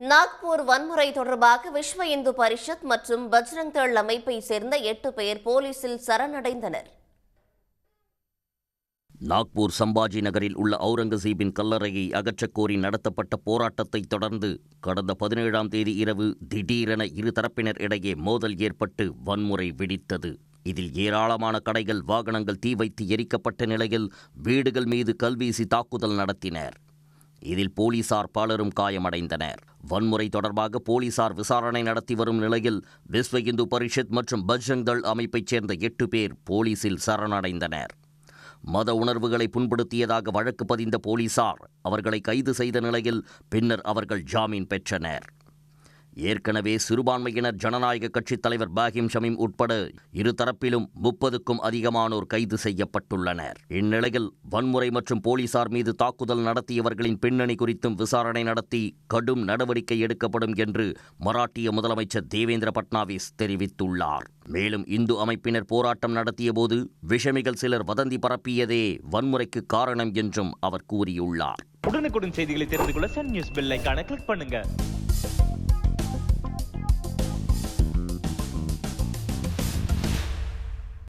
நாக்பூர் வன்முறை தொடர்பாக விஸ்வ இந்து பரிஷத் மற்றும் பஜ்ரங் தள் அமைப்பை சேர்ந்த எட்டு பேர் போலீசில் சரணடைந்தனர். நாக்பூர் சம்பாஜி நகரில் உள்ள அவுரங்கசீபின் கல்லறையை அகற்றக்கோரி நடத்தப்பட்ட போராட்டத்தை தொடர்ந்து கடந்த பதினேழாம் தேதி இரவு திடீரென இரு தரப்பினர் இடையே மோதல் ஏற்பட்டு வன்முறை வெடித்தது. இதில் ஏராளமான கடைகள் வாகனங்கள் தீ வைத்து எரிக்கப்பட்ட நிலையில் வீடுகள் மீது கல்வீசி தாக்குதல் நடத்தினர். இதில் போலீசார் பலரும் காயமடைந்தனர். வன்முறை தொடர்பாக போலீசார் விசாரணை நடத்தி வரும் நிலையில் விஸ்வ இந்து பரிஷத் மற்றும் பஜ்ரங் தள் அமைப்பைச் சேர்ந்த எட்டு பேர் போலீசில் சரணடைந்தனர். மத உணர்வுகளை புண்படுத்தியதாக வழக்கு பதிந்த போலீசார் அவர்களை கைது செய்த நிலையில் பின்னர் அவர்கள் ஜாமீன் பெற்றனர். ஏற்கனவே சிறுபான்மையினர் ஜனநாயக கட்சித் தலைவர் பாகிம் ஷமீம் உட்பட இரு தரப்பிலும் முப்பதுக்கும் அதிகமானோர் கைது செய்யப்பட்டுள்ளனர். இந்நிலையில் வன்முறை மற்றும் போலீசார் மீது தாக்குதல் நடத்தியவர்களின் பின்னணி குறித்தும் விசாரணை நடத்தி கடும் நடவடிக்கை எடுக்கப்படும் என்று மராட்டிய முதலமைச்சர் தேவேந்திர பட்னாவிஸ் தெரிவித்துள்ளார். மேலும் இந்து அமைப்பினர் போராட்டம் நடத்தியபோது விஷமிகள் சிலர் வதந்தி பரப்பியதே வன்முறைக்கு காரணம் என்றும் அவர் கூறியுள்ளார். உடனுக்குடன் செய்திகளை தெரிந்து கொள்ள சன் நியூஸ் பெல் கிளிக் பண்ணுங்க.